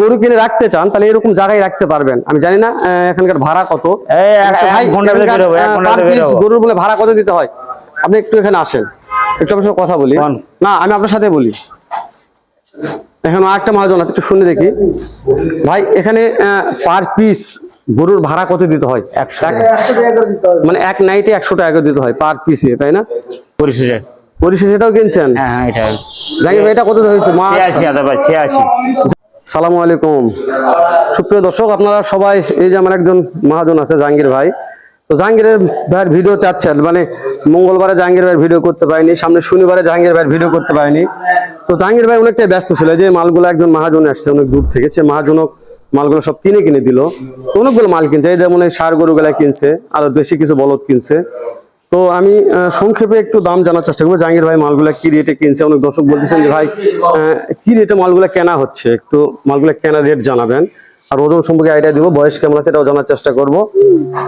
গরু কিনে রাখতে চান তাহলে এরকম জায়গায় রাখতে পারবেন। আমি জানি না এখানকার ভাড়া কত। গরুর বলে ভাড়া কত দিতে হয়? আপনি একটু এখানে আসেন। একটু আপনার সাথে কথা বলি। না আমি আপনার সাথে বলি। এখানে আরেকটা মহাজন আছে একটু শুনে দেখি। ভাই এখানে পার পিস গরুর ভাড়া কত দিতে হয়? মানে এক নাইটে একশো টাকা দিতে হয় পার পিসে তাই না? পরিশেষে। পরিশেষেটাও কিনছেন? হ্যাঁ হ্যাঁ এটা জানি এটা কত হয়েছে? মা ছিয়াশি হাজার ভাই ছিয়াশি। সালামু আলাইকুম। সুপ্রিয় দর্শক, আপনারা সবাই, এই যে আমার একজন মহাজন আছে, জাহাঙ্গীর ভাই। তো জাহাঙ্গীরের ভাইয়ের ভিডিও চাচ্ছেন মানে মঙ্গলবারে জাহাঙ্গীর ভাইয়ের ভিডিও করতে পারিনি, সামনে শনিবারে জাহাঙ্গীর ভাইয়ের ভিডিও করতে পারিনি। তো জাহাঙ্গীর ভাই অনেকটাই ব্যস্ত ছিল যে মালগুলো একজন মহাজন আসছে অনেক দূর থেকে, সে মহাজনক মালগুলো সব কিনে কিনে দিল। অনেকগুলো মাল কিনছে, এই যেমন এই সার গরুগুলা কিনছে, আরও বেশি কিছু বলদ কিনছে। তো আমি সংক্ষেপে একটু দাম জানার চেষ্টা করব। জাহাঙ্গীর ভাই মালগুলা কি রেটে কিনছে? অনেক দর্শক বলতেছেন যে ভাই আহ, কি রেটে মালগুলা কেনা হচ্ছে? একটু মালগুলা কেনা রেট জানাবেন। আর ওজন সম্পর্কে আইডিয়া দিব বয়স কেমন আছে এটাও জানার চেষ্টা করব।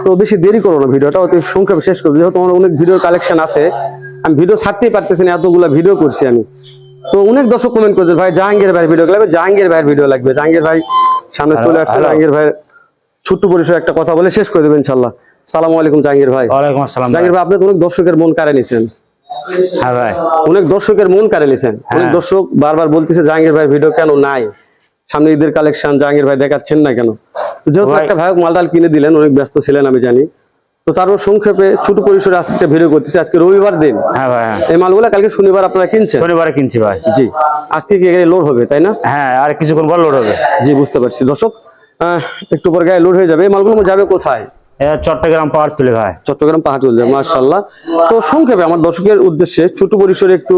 তো বেশি দেরি করব না ভিডিওটা অতি সংক্ষেপে শেষ করব। যেহেতু আমার অনেক ভিডিওর কালেকশন আছে আমি ভিডিও ছাড়তেই পারতেছি না এতগুলা ভিডিও করছি আমি। তো অনেক দর্শক কমেন্ট করছে ভাই জাহাঙ্গীর ভাইয়ের ভিডিও লাগবে। জাহাঙ্গীর ভাইয়ের ভিডিও লাগবে। জাহাঙ্গীর ভাই সামনে চলে আসছে। জাহাঙ্গীর ভাইয়ের ছোট্ট পরিসরে একটা কথা বলে শেষ করে দেবেন ইনশাল্লাহ। সালাম আলাইকুম জাহাঙ্গীর ভাই। ওয়ালাইকুম আসসালাম ভাই। জাহাঙ্গীর ভাই। আপনি অনেক দর্শকের মন কাড়ে নিছেন। হ্যাঁ ভাই। অনেক দর্শকের মন কাড়ে নিছেন। অনেক হ্যাঁ। দর্শক বারবার বলতেছে জাহাঙ্গীর ভাই ভিডিও কেন নাই? সামনে ঈদের কালেকশন জাহাঙ্গীর ভাই দেখাচ্ছেন না কেন? যেহেতু ভাই- একটা ভাইক মালটাল কিনে দিলেন অনেক ব্যস্ত ছিলেন আমি জানি। তো তারপর সংক্ষেপে ছোট পরিসরে আজকে ভিডিও করতেছি। আজকে রবিবার দিন। হ্যাঁ ভাই। এই মালগুলা কালকে শনিবার আপনারা কিনছেন? শনিবারে কিনছি ভাই। জি। আজকে কি লোড হবে তাই না? হ্যাঁ আর কিছুক্ষণ পর লোড হবে। জি বুঝতে পারছি। দর্শক একটু পর গায়ে লোড হয়ে যাবে। এই মালগুলো যাবে কোথায়? চট্টগ্রাম পাওয়ার তুলে ভাই। চট্টগ্রাম পাহাড় তুলে মার্শাল্লাহ তো সংক্ষেপে আমার দর্শকের উদ্দেশ্যে ছোট পরিসরে একটু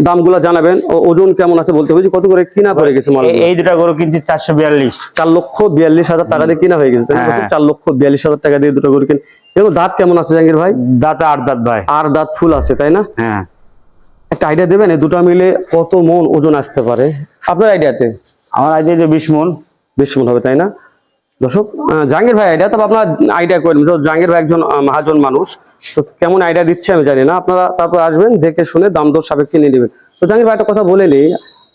দামগুলা জানাবেন ও ওজন কেমন আছে বলতে হবে কত করে কিনা পড়ে গেছে মাল এই- দুটা গরু কিনছি চারশো বিয়াল্লিশ। চার লক্ষ বিয়াল্লিশ হাজার টাকা দিয়ে কিনা হয়ে গেছে? হ্যাঁ। চার লক্ষ বিয়াল্লিশ হাজার টাকা দিয়ে দুটো গরু কিন এবং দাঁত কেমন আছে জাহাঙ্গীর ভাই? দাঁত আট দাঁত ভাই। আর দাঁত ফুল আছে তাই না? হ্যাঁ। একটা আইডিয়া দেবেন এই দুটো মিলে কত মন ওজন আসতে পারে? আপনার আইডিয়াতে আমার আইডিয়া যে বিশ মন। বেশ মন হবে তাই না? দর্শক জাহাঙ্গীর ভাই আইডিয়া তবে আপনার আইডিয়া করেন তো জাহাঙ্গীর ভাই একজন মহাজন মানুষ। তো কেমন আইডিয়া দিচ্ছে আমি জানি না। আপনারা তারপর আসবেন দেখে শুনে দাম দর সাপেক্ষে নিয়ে নেবেন। তো জাহাঙ্গীর ভাই একটা কথা বলে নেই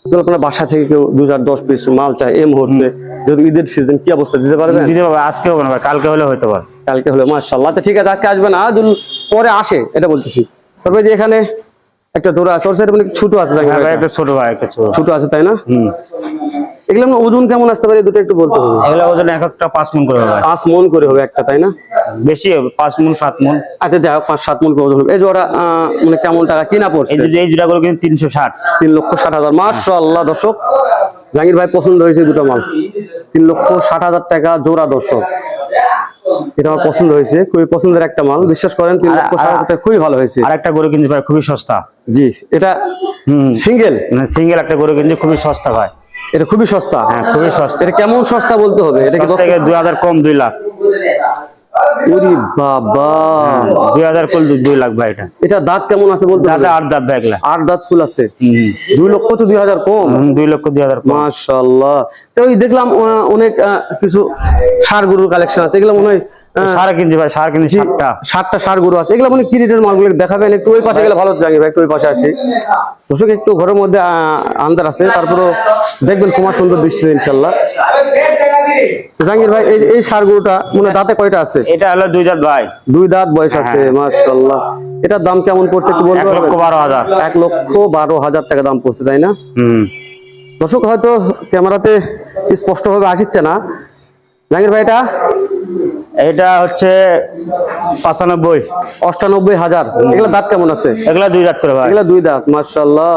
আপনার বাসা থেকে কেউ দু হাজার দশ পিস মাল চায় এই মুহূর্তে যদি ঈদের সিজন কি অবস্থা দিতে পারবেন? দিতে পারবে আজকে হবে না ভাই কালকে হলে হতে পারে। কালকে হলে মার্শাল্লাহ আচ্ছা ঠিক আছে আজকে আসবে না যদি পরে আসে এটা বলতেছি। তবে যে এখানে একটা জোড়া আছে ওর সাইডে মানে ছোট আছে হ্যাঁ ছোট ছোট। ছোট আছে তাই না? হুম। এগুলো ওজন কেমন আসতে পারে দুটো একটু বলতে হবে এগুলো ওজন এক একটা পাঁচ মন করে হবে। পাঁচ মন করে হবে একটা তাই না? বেশি হবে পাঁচ মন সাত মন। আচ্ছা যাই হোক পাঁচ সাত মন করে ওজন হবে। এই জোড়া মানে কেমন টাকা কিনা পড়ছে? এই দুটা কিন্তু তিনশো ষাট। তিন লক্ষ ষাট হাজার। মাশাআল্লাহ দর্শক। জাহাঙ্গীর ভাই পছন্দ হয়েছে দুটো মাল। তিন লক্ষ ষাট হাজার টাকা জোড়া দর্শক। এটা আমার পছন্দ হয়েছে খুবই পছন্দের একটা মাল। বিশ্বাস করেন তিন লক্ষ ষাট হাজার টাকা খুবই ভালো হয়েছে। আর একটা গরু কিনছি ভাই খুবই সস্তা। জি এটা সিঙ্গেল? সিঙ্গেল একটা গরু কিনছি খুবই সস্তা ভাই এটা খুবই সস্তা। হ্যাঁ খুবই সস্তা। এটা কেমন সস্তা বলতে হবে? এটা কি সস্তা দশ থেকে দুই হাজার কম 2 লাখ। ওরে বাবা। দুই হাজার কম দুই লাখ ভাই এটা। এটা দাঁত কেমন আছে বলতে হবে আট দাঁত ভাই এগুলা। আট দাঁত ফুল আছে। হুম। লক্ষ তো দুই হাজার কম? হুম, লক্ষ দুই হাজার কম। মাশাআল্লাহ। তো দেখলাম অনেক কিছু সার গরুর কালেকশন আছে। এগুলো মনে হয় আহ, কিনছি ভাই সার কিনছি সাতটা। সাতটা সার গরু আছে। এগুলো মানে কি রেটের মালগুলো দেখাবেন। একটু ওই পাশে গেলে ভালো জানি ভাই একটু ওই পাশে আসি। দর্শক একটু ঘরের মধ্যে আন্দার আছে। তারপরেও দেখবেন কুমার সুন্দর দৃশ্য ইনশাল্লাহ জাহাঙ্গীর ভাই এই সার গরুটা মনে দাঁতে কয়টা আছে? এটা হলো দুই দাঁত ভাই। দুই দাঁত বয়স আছে মাশাআল্লাহ। এটার দাম কেমন পড়ছে একটু বলতে লক্ষ পারবেন? বারো হাজার। এক লক্ষ বারো হাজার টাকা দাম পড়ছে তাই না? হম। দর্শক হয়তো ক্যামেরাতে স্পষ্ট ভাবে আসছে না। জাহাঙ্গীর ভাই এটা? এটা হচ্ছে পাঁচানব্বই। অষ্টানব্বই হাজার। এগুলা দাঁত কেমন আছে? এগুলা দুই দাঁত করে ভাই। এগুলা দুই দাঁত মার্শাল্লাহ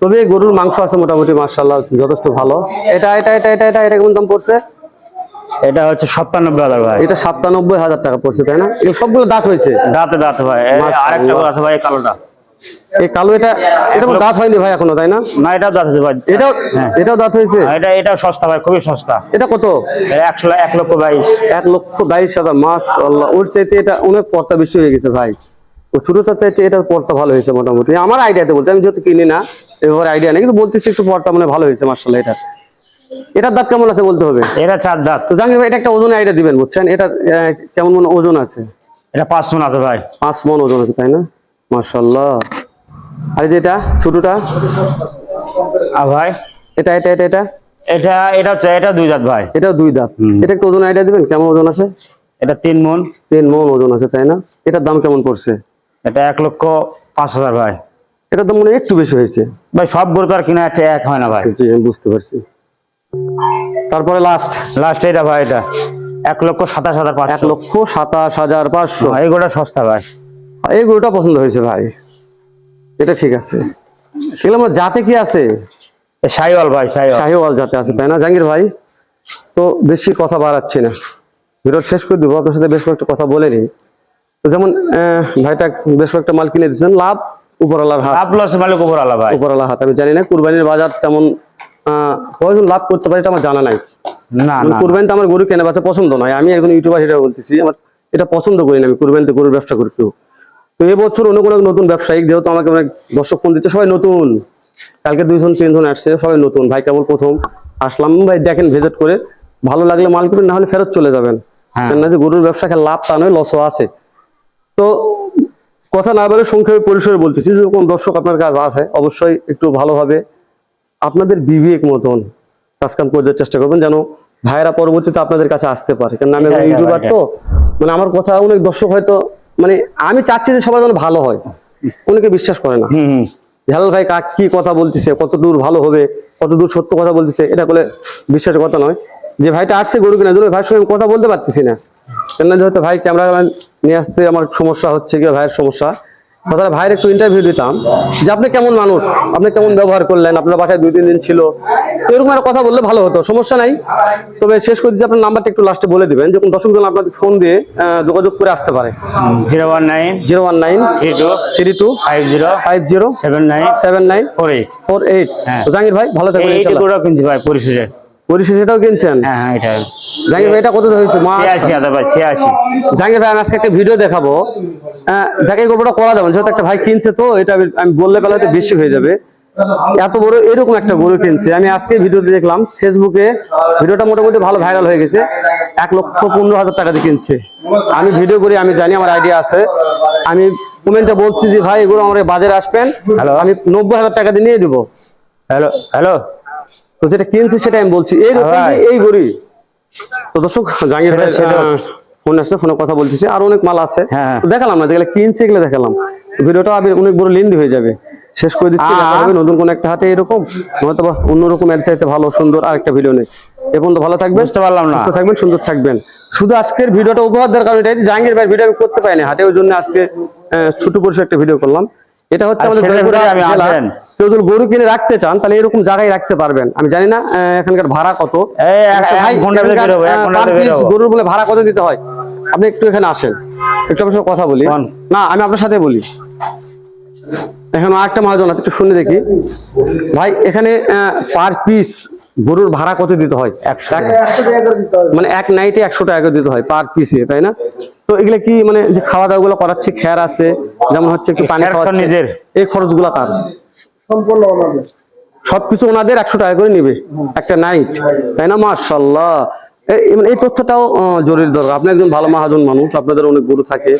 তবে গরুর মাংস আছে মোটামুটি মার্শাল্লাহ যথেষ্ট ভালো। এটা এটা এটা এটা এটা এটা কেমন দাম পড়ছে? এটা হচ্ছে সপ্তানব্বই হাজার ভাই। এটা সাতানব্বই হাজার টাকা পড়ছে তাই না? সবগুলো দাঁত হয়েছে? দাঁতে দাঁত ভাই। আরেকটা আছে ভাই কালোটা। এই কালো এটা এটা দাঁত হয়নি ভাই এখনও তাই না? না এটাও দাঁত আছে ভাই। এটাও। এটাও দাঁত হয়েছে? আর এটা সস্তা ভাই খুবই সস্তা। এটা কত? একশো এক লক্ষ বাইশ। এক লক্ষ বাইশ হাজার মাস আল্লাহ ওর চাইতে এটা অনেক পর্তা বেশি হয়ে গেছে ভাই। ও ছোটটার চাইতে এটা পর্তা ভালো হয়েছে মোটামুটি। আমার আইডিয়াতে বলতে আমি যেহেতু কিনি না এভাবে আইডিয়া নেই কিন্তু বলতেছি একটু পর্তা মানে ভালো হয়েছে মার্শাল্লাহ এটা। এটার দাঁত কেমন আছে বলতে হবে? এটা চার দাঁত। তো জাহাঙ্গীর ভাই এটা একটা ওজন আইডিয়া দিবেন বুঝছেন? এটা কেমন মনে ওজন আছে? এটা পাঁচ মন আছে ভাই। পাঁচ মন ওজন আছে তাই না? মার্শাল্লাহ আর এই যে এটা ছোটটা? আর ভাই? এটা এটা এটা এটা? এটা এটা হচ্ছে এটা দুই জাত ভাই। এটাও দুই দাঁত। এটা একটু ওজন আইডিয়া দিবেন কেমন ওজন আছে? এটা তিন মন। তিন মন ওজন আছে তাই না? এটার দাম কেমন পড়ছে? এটা এক লক্ষ পাঁচ হাজার ভাই। এটার দাম মনে হয় একটু বেশি হয়েছে। ভাই সব গরু তো আর কিনা একটা এক হয় না ভাই। বুঝতে পারছি। তারপরে লাস্ট লাস্ট এটা ভাই এটা। এক লক্ষ সাতাশ হাজার এক লক্ষ সাতাশ হাজার পাঁচশো। এই গোটা সস্তা ভাই। এই গরুটা পছন্দ হয়েছে ভাই। এটা ঠিক আছে। এগুলো আমার জাতে কি আছে? সাইওয়াল ভাই শাহিওয়াল। জাতে আছে। তাই না জাহাঙ্গীর ভাই। তো বেশি কথা বাড়াচ্ছি না। ভিডিও শেষ করে দিব আপনার সাথে বেশ কয়েকটা কথা বলে নিই। তো যেমন ভাইটা বেশ কয়েকটা মাল কিনে দিচ্ছেন লাভ উপরওয়ালার হাত। লাভ লস মালিক উপর আলা ভাই। উপরওয়ালা হাত। আমি জানি না কুরবানির বাজার তেমন কয়জন লাভ করতে পারে এটা আমার জানা নাই। না না আমার গরু কেনা বেচা পছন্দ নয়। আমি একজন ইউটিউবার সেটা বলতেছি আমার এটা পছন্দ করি না আমি কুরবানিতে গরুর ব্যবসা করি কেউ। তো এবছর অন্য কোনো নতুন ব্যবসায়িক যেহেতু আমাকে অনেক দর্শক ফোন দিচ্ছে সবাই নতুন। কালকে দুইজন তিনজন আসছে সবাই নতুন। ভাই কেবল প্রথম। আসলাম ভাই দেখেন ভিজিট করে। ভালো লাগলে মাল কিনবেন না হলে ফেরত চলে যাবেন। হ্যাঁ। কেন না যে গরুর ব্যবসা লাভ তা নয় লসও আছে। তো কথা না বলে সংক্ষেপে পরিসরে বলতেছি যেরকম দর্শক আপনার কাছে আছে অবশ্যই একটু ভালোভাবে আপনাদের বিবেক মতন কাজকাম করে দেওয়ার চেষ্টা করবেন যেন ভাইয়েরা পরবর্তীতে আপনাদের কাছে আসতে পারে। কারণ আমি এটাই, ইউটিউবার তো মানে আমার কথা অনেক দর্শক হয়তো মানে আমি চাচ্ছি যে সবার যেন ভালো হয়। অনেকে বিশ্বাস করে না। হেলাল ভাই কাক কি কথা বলতেছে কত দূর ভালো হবে কত দূর সত্য কথা বলতেছে এটা বলে বিশ্বাসের কথা নয়। যে ভাইটা আসছে গরু জন্য ভাইয়ের সঙ্গে আমি কথা বলতে পারতেছি না। কেন যে হয়তো ভাই ক্যামেরা নিয়ে আসতে আমার সমস্যা হচ্ছে কি ভাইয়ের সমস্যা। কথাটা ভাইয়ের একটু ইন্টারভিউ দিতাম যে আপনি কেমন মানুষ? আপনি কেমন ব্যবহার করলেন? আপনার বাসায় দুই তিন দিন ছিল। এরকম একটা কথা বললে ভালো হতো সমস্যা নাই। তবে শেষ করে দিচ্ছি আপনার নাম্বারটা একটু লাস্টে বলে দিবেন। যখন দর্শকজন আপনাদের ফোন দিয়ে যোগাযোগ করে আসতে পারে। Zero one nine zero one nine three two five zero five zero seven nine seven nine four eight four eight. Jahangir ভাই ভালো থাকবেন ভাই পরিশেষে। কিনছেন? হ্যাঁ হ্যাঁ এটা। ভাই এটা কত হয়েছে? মা ভাই আজকে একটা ভিডিও দেখাবো। করা যেহেতু একটা ভাই কিনছে তো এটা আমি- বললে পেলে হয়তো বেশি হয়ে যাবে। এত বড় এরকম একটা গরু কিনছে। আমি আজকে ভিডিওতে দেখলাম ফেসবুকে ভিডিওটা মোটামুটি ভালো ভাইরাল হয়ে গেছে। এক লক্ষ পনেরো হাজার টাকা দিয়ে কিনছে। আমি ভিডিও করি আমি জানি আমার আইডিয়া আছে। আমি কমেন্টে বলছি যে ভাই এগুলো আমার বাজারে আসবেন? আমি নব্বই হাজার টাকা দিয়ে নিয়ে দেবো। হ্যালো হ্যালো তো যেটা কিনছে সেটা আমি বলছি। এই। এই গড়ি তো দর্শক জাহাঙ্গীর ভাই ফোন আসছে ফোনে কথা বলতেছে আর অনেক মাল আছে। হ্যাঁ। তো দেখালাম না যেগুলো কিনছে এগুলো দেখালাম। ভিডিওটা আবার অনেক বড় লেন্দি হয়ে যাবে। শেষ করে দিচ্ছি নতুন কোন একটা হাটে এরকম নয়তো বা অন্যরকম এর চাইতে ভালো সুন্দর আরেকটা ভিডিও নেই এ পর্যন্ত ভালো থাকবেন বুঝতে পারলাম না। সুস্থ থাকবেন সুন্দর থাকবেন। শুধু আজকের ভিডিওটা উপহার দেওয়ার কারণে এটাই জাহাঙ্গীর ভাই ভিডিও আমি করতে পারিনি হাটে ওই জন্য আজকে ছোট পরিসর একটা ভিডিও করলাম। এটা হচ্ছে আর আমাদের কেউ যদি গরু কিনে রাখতে চান তাহলে এরকম জায়গায় রাখতে পারবেন। আমি জানি না এখানকার ভাড়া কত। গরুর বলে ভাড়া কত দিতে হয়? আপনি একটু এখানে আসেন। একটু আপনার সাথে কথা বলি। না আমি আপনার সাথে বলি। এখন আরেকটা মহাজন আছে একটু শুনে দেখি। ভাই এখানে পার পিস গরুর ভাড়া কত দিতে হয়? মানে এক নাইটে একশো টাকা করে দিতে হয় পার পিসে তাই না? তো এগুলা কি মানে যে খাওয়া দাওয়া গুলো করাচ্ছে খেয়ার আছে? যেমন হচ্ছে একটু পানি খাওয়াচ্ছে। নিজের। এই খরচগুলো কার? সম্পূর্ণ ওনাদের। সবকিছু ওনাদের একশো টাকা করে নিবে। একটা নাইট তাই না? মার্শাল্লাহ এই তথ্যটাও আহ, জরুরি দরকার। আপনি একজন ভালো মহাজন মানুষ আপনাদের অনেক গরু থাকে।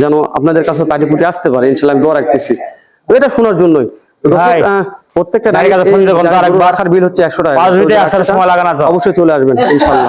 যেন আপনাদের কাছে কাটিপুটি আসতে পারে। ইনশাল্লাহ আমি দোয়া রাখতেছি। এটা শোনার জন্যই। প্রত্যেকটা। রাখার বিল হচ্ছে একশো টাকা। পাঁচ মিনিটে আসার সময় লাগে না অবশ্যই চলে আসবেন ইনশাল্লাহ